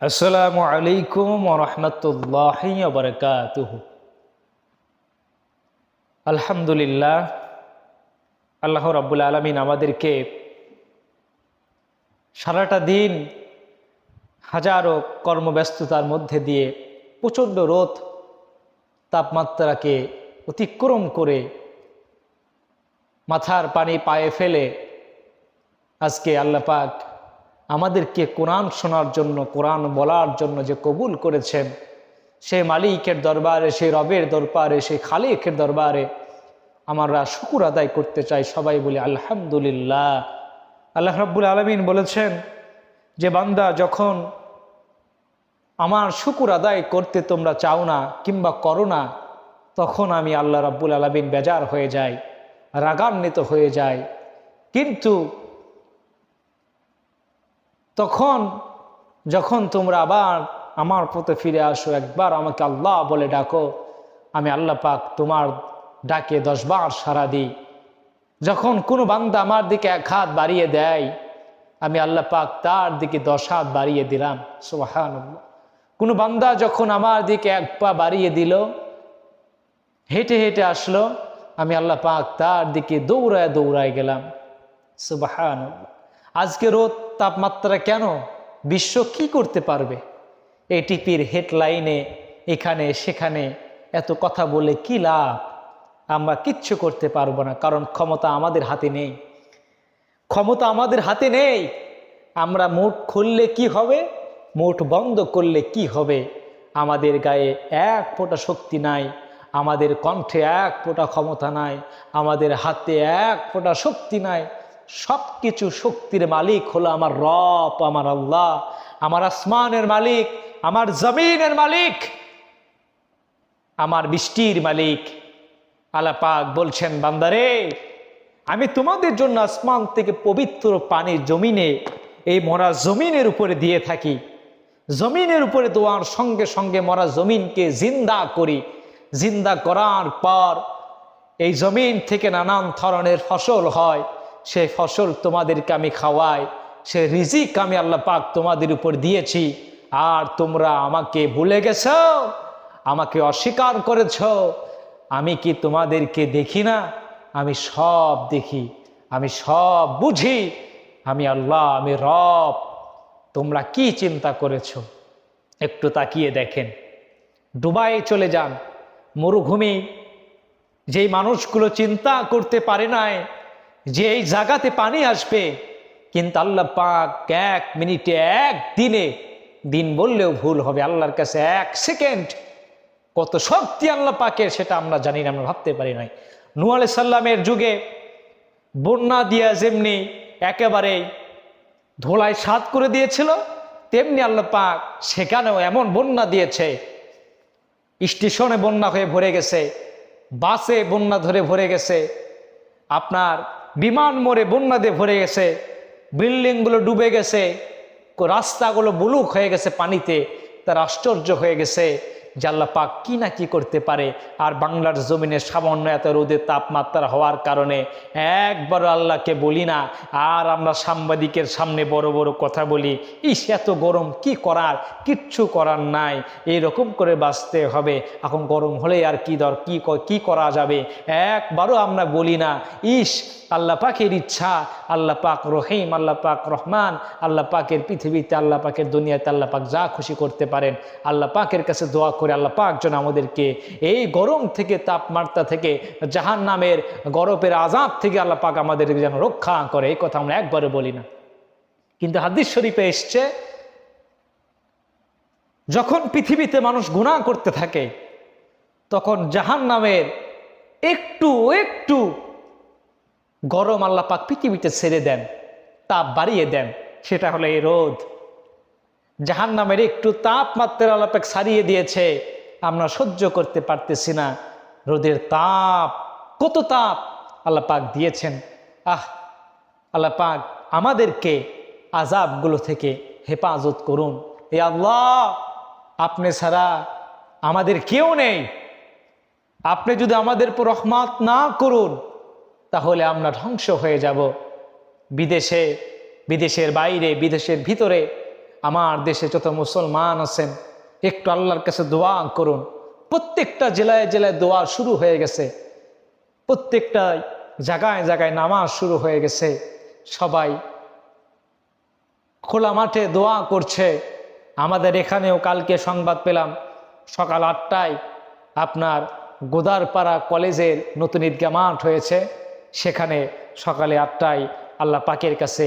আসসালামু আলাইকুম রহমতুল্লাহ বরকাতুহ। আলহামদুলিল্লাহ, আল্লাহ রাব্বুল আলমিন আমাদেরকে সারাটা দিন হাজারো কর্মব্যস্ততার মধ্যে দিয়ে প্রচণ্ড রোদ তাপমাত্রাকে অতিক্রম করে মাথার পানি পায়ে ফেলে আজকে আল্লাহ পাক আমাদেরকে কোরআন শোনার জন্য, কোরআন বলার জন্য যে কবুল করেছেন, সে মালিকের দরবারে, সে রবের দরবারে, সে খালিকের দরবারে আমরা শুকুর আদায় করতে চাই। সবাই বলি আলহামদুলিল্লাহ। আল্লাহ রব্বুল আলমিন বলেছেন যে, বান্দা, যখন আমার শুকুর আদায় করতে তোমরা চাও না কিংবা করো না, তখন আমি আল্লাহ রাব্বুল আলমিন বেজার হয়ে যাই, রাগান্বিত হয়ে যায় কিন্তু তখন যখন তোমরা আবার আমার পথে ফিরে আসো, একবার আমাকে আল্লাহ বলে ডাকো, আমি আল্লাহ পাক তোমার ডাকে দশবার সারা দিই। যখন কোনো বান্দা আমার দিকে এক হাত বাড়িয়ে দেয়, আমি আল্লাহ পাক তার দিকে দশ হাত বাড়িয়ে দিলাম। সোহান কোনো বান্দা যখন আমার দিকে এক পা বাড়িয়ে দিল, হেঁটে হেঁটে আসলো, আমি আল্লাহ পাক তার দিকে দৌড়ায় দৌড়ায় গেলাম। সুবাহান আজকে রোদ তাপমাত্রা কেন? বিশ্ব কি করতে পারবে? এটিপির হেডলাইনে, এখানে, সেখানে এত কথা বলে কি লাভ? আমরা কিচ্ছু করতে পারব না, কারণ ক্ষমতা আমাদের হাতে নেই। ক্ষমতা আমাদের হাতে নেই। আমরা মুঠ খুললে কি হবে? মুঠ বন্ধ করলে কি হবে? আমাদের গায়ে এক ফোঁটা শক্তি নাই, আমাদের কণ্ঠে এক ফোঁটা ক্ষমতা নাই, আমাদের হাতে এক ফোঁটা শক্তি নাই সব কিছু শক্তির মালিক হলো আমার রব, আমার আল্লাহ, আমার আসমানের মালিক, আমার জমিনের মালিক, আমার বৃষ্টির মালিক। আলাপাক বলছেন, বান্দারে, আমি তোমাদের জন্য আসমান থেকে পবিত্র পানি জমিনে, এই মরা জমিনের উপরে দিয়ে থাকি। জমিনের উপরে দোয়ার সঙ্গে সঙ্গে মরা জমিনকে জিন্দা করি। জিন্দা করার পর এই জমিন থেকে নানান ধরনের ফসল হয়। সেই ফসল তোমাদেরকে আমি খাওয়াই, সে রিজিক আমি আল্লাহ পাক তোমাদের উপর দিয়েছি। আর তোমরা আমাকে ভুলে গেছ? আমাকে অস্বীকার করেছ? আমি কি তোমাদেরকে দেখি না? আমি সব দেখি, আমি সব বুঝি। আমি আল্লাহ, আমি রব। তোমরা কি চিন্তা করেছ? একটু তাকিয়ে দেখেন। ডুবাই চলে যান। মরুভূমি। যেই মানুষগুলো চিন্তা করতে পারে নাই যে এই জায়গাতে পানি আসবে, কিন্তু আল্লাহ পাক এক মিনিটে, এক দিনে দিন বললেও ভুল হবে। আল্লাহর কাছে এক সেকেন্ড। কত শক্তি আল্লাহ পাকের সেটা আমরা জানি না, আমরা ভাবতে পারি নাই। নু সাল্লামের যুগে বন্যা দিয়া যেমনি একেবারে ধোলায় সাত করে দিয়েছিল, তেমনি আল্লাহ পাক সেখানেও এমন বন্যা দিয়েছে, স্টেশনে বন্যা হয়ে ভরে গেছে, বাসে বন্যা ধরে ভরে গেছে। আপনার বিমান মরে বন্যা দিয়ে ভরে গেছে, বিল্ডিংগুলো ডুবে গেছে, রাস্তাগুলো বুলুক হয়ে গেছে পানিতে, তার আশ্চর্য হয়ে গেছে। আল্লাহ পাক কি না কি করতে পারে? আর বাংলার জমিনে সামান্য এত রোদের তাপমাত্রা হওয়ার কারণে একবার আল্লাহকে বলি না। আর আমরা সাংবাদিকের সামনে বড় বড় কথা বলি, ইস, এত গরম, কি করার? কিচ্ছু করার নাই। এইরকম করে বাঁচতে হবে। এখন গরম হলে আর কি দর কি কি করা যাবে? একবারও আমরা বলি না, ইস, আল্লাহ পাকের ইচ্ছা, আল্লাহ পাক রহিম, আল্লাহ পাক রহমান, আল্লাহ পাকের পৃথিবীতে, আল্লাহ পাকের দুনিয়াতে, আল্লাহ পাক যা খুশি করতে পারেন, আল্লাহ পাকের কাছে দোয়া করে আল্লাহ পাক যেন আমাদেরকে এই গরম থেকে, তাপমাত্রা থেকে জাহান নামের গরপের আজাদ থেকে আল্লাহ পাক আমাদেরকে যেন রক্ষা করে। এই কথা আমরা একবারে বলি না। কিন্তু হাদিস শরীফে এসছে, যখন পৃথিবীতে মানুষ গুণা করতে থাকে, তখন জাহান নামের একটু একটু গরম আল্লাহ পাক পৃথিবীতে ছেড়ে দেন, তাপ বাড়িয়ে দেন। সেটা হলো এই রোদ। জাহান নামের একটু তাপমাত্রার আল্লাহ পাক সারিয়ে দিয়েছে। আমরা সহ্য করতে পারতেছি না। রোদের তাপ, কত তাপ আল্লাপাক দিয়েছেন। আহ আল্লাহ পাক আমাদেরকে আজাবগুলো থেকে হেফাজত করুন। এ আল্লাহ, আপনি ছাড়া আমাদের কেউ নেই। আপনি যদি আমাদের উপর রহমাত না করুন, তাহলে আমরা ধ্বংস হয়ে যাব। বিদেশে, বিদেশের বাইরে, বিদেশের ভিতরে আমার দেশে যত মুসলমান আছেন, একটু আল্লাহর কাছে দোয়া করুন। প্রত্যেকটা জেলায় জেলায় দোয়া শুরু হয়ে গেছে। প্রত্যেকটা জায়গায় জায়গায় নামাজ শুরু হয়ে গেছে। সবাই খোলা মাঠে দোয়া করছে। আমাদের এখানেও কালকে সংবাদ পেলাম, সকাল আটটায় আপনার গোদারপাড়া কলেজের নতুন ঈদগাহ মাঠ হয়েছে। সেখানে সকালে আটটায় আল্লাহ পাকের কাছে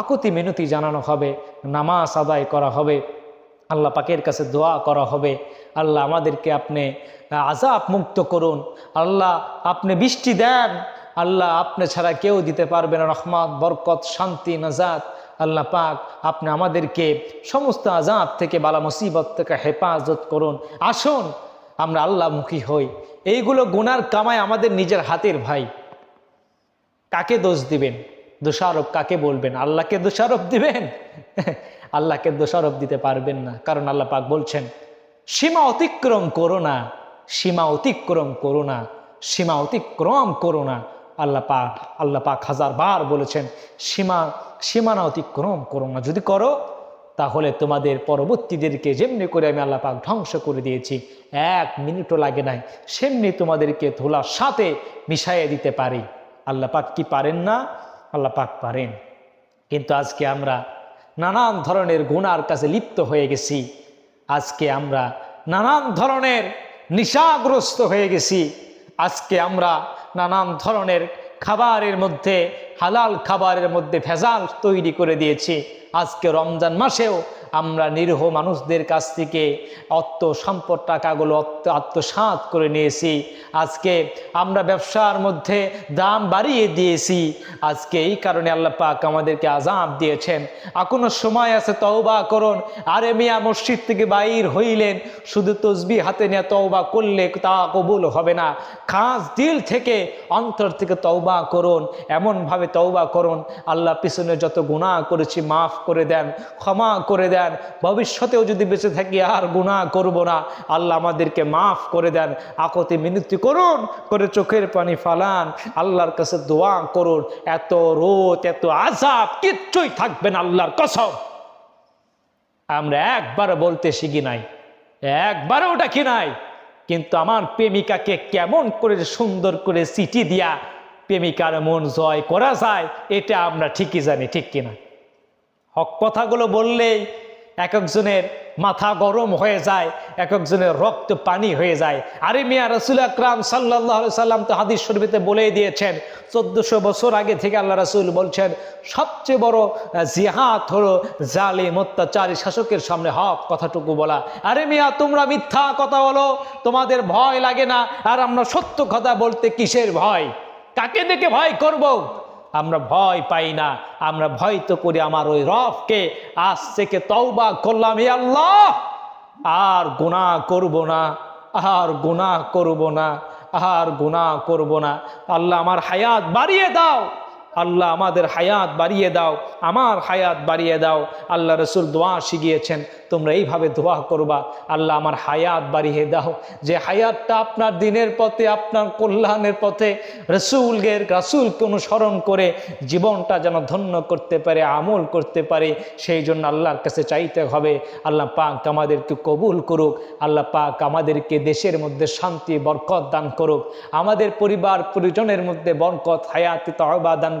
আকুতি মিনতি জানানো হবে। নামাজ আদায় করা হবে, আল্লাহ পাকের কাছে দোয়া করা হবে, আল্লাহ আমাদেরকে আপনি আজাব মুক্ত করুন, আল্লাহ আপনি বৃষ্টি দেন, আল্লাহ আপনি ছাড়া কেউ দিতে পারবে না, রহমত, বরকত, শান্তি, নাজাত, আল্লাহ পাক আপনি আমাদেরকে সমস্ত আজাব থেকে, বালা মুসিবত থেকে হেফাজত করুন, আসুন আমরা আল্লাহমুখী হই, এইগুলো গুনার কামায় আমাদের নিজের হাতের ভাই, কাকে দোষ দিবেন? দোষারোপ কাকে বলবেন? আল্লাহকে দোষারোপ দিবেন? আল্লাহকে দোষারোপ দিতে পারবেন না, কারণ আল্লাহ পাক বলছেন, সীমা অতিক্রম করো না, সীমা অতিক্রম করো না, সীমা অতিক্রম করো না। আল্লাহ পাক আল্লাহ পাক হাজার বার বলেছেন, সীমা, সীমানা অতিক্রম করো না। যদি করো, তাহলে তোমাদের পরবর্তীদেরকে যেমনি করে আমি আল্লাহ পাক ধ্বংস করে দিয়েছি, এক মিনিটও লাগে নাই, সেমনি তোমাদেরকে ধুলার সাথে মিশাইয়ে দিতে পারি। আল্লাহ পাক কি পারেন না? আল্লাহ পাক পারেন। কিন্তু আজকে আমরা নানান ধরনের গুণার কাছে লিপ্ত হয়ে গেছি। আজকে আমরা নানান ধরনের নিশাগ্রস্ত হয়ে গেছি। আজকে আমরা নানান ধরনের খাবারের মধ্যে, হালাল খাবারের মধ্যে ভেজাল তৈরি করে দিয়েছি। আজকে রমজান মাসেও আমরা নিরীহ মানুষদের কাছ থেকে অর্থ সম্পদ টাকাগুলো অত্য আত্মসাত করে নিয়েছি। আজকে আমরা ব্যবসার মধ্যে দাম বাড়িয়ে দিয়েছি। আজকে এই কারণে আল্লাহ পাক আমাদেরকে আজাব দিয়েছেন। এখনও সময় আছে তওবা করুন। আরে মিয়া মসজিদ থেকে বাইর হইলেন। শুধু তসবি হাতে নিয়ে তওবা করলে তা কবুল হবে না। খাস দিল থেকে, অন্তর থেকে তওবা করুন। এমনভাবে তওবা করুন। আল্লাহ পিছনে যত গুনাহ করেছি, মাফ করে দেন, ক্ষমা করে দেন। ভবিষ্যতেও যদি বেঁচে থাকি আর গুনাহ করব না, আল্লাহ আমাদেরকে মাফ করে দেন। আকতি মিনতি করুন, করে চোখের পানি ফালান, আল্লাহর কাছে দোয়া করুন। এত রোদ, এত আজাব কিচ্ছুই থাকবে না আল্লাহর কসম। আমরা একবার বলতে শিখি নাই, একবারও ডাকি নাই। কিন্তু আমার প্রেমিকাকে কেমন করে সুন্দর করে চিঠি দিয়া প্রেমিকার মন জয় করা যায়, এটা আমরা ঠিকই জানি, ঠিক কিনা? হক কথাগুলো বললেই এক একজনের মাথা গরম হয়ে যায় এক একজনের রক্ত পানি হয়ে যায়। আরে মিয়া রসুল আকরাম সাল্লাহ সাল্লাম তো হাদিস শরীফেতে বলেই দিয়েছেন, চোদ্দশো বছর আগে থেকে আল্লাহ রসুল বলছেন, সবচেয়ে বড় জিহাদ হলো জালিম, অত্যাচারী শাসকের সামনে হক কথাটুকু বলা। আরে মিয়া, তোমরা মিথ্যা কথা বলো, তোমাদের ভয় লাগে না, আর আমরা সত্য কথা বলতে কিসের ভয়? কাকে দেখে ভয় করব। আমরা ভয় পাই না। আমরা ভয় তো করি আমার ওই রফকে আজ থেকে তওবা করলাম এ আল্লাহ! আর গুণা করব না, আর গুণা করব না, আর গুণা করব না। আল্লাহ আমার হায়াত বাড়িয়ে দাও। আল্লাহ আমাদের হায়াত বাড়িয়ে দাও, আমার হায়াত বাড়িয়ে দাও। আল্লাহ রসুল দোয়া শিখিয়েছেন, তোমরা এইভাবে দোয়া করবা। আল্লাহ আমার হায়াত বাড়িয়ে দাও। যে হায়াতটা আপনার দিনের পথে, আপনার কল্যাণের পথে রসুলগের রাসুলকে অনুসরণ করে জীবনটা যেন ধন্য করতে পারে, আমল করতে পারে, সেই জন্য আল্লাহর কাছে চাইতে হবে। আল্লাহ পাক আমাদেরকে কবুল করুক। আল্লাহ পাক আমাদেরকে দেশের মধ্যে শান্তি, বরকত দান করুক। আমাদের পরিবার, পরিজনের মধ্যে বরকত, হায়াতি তহবা দান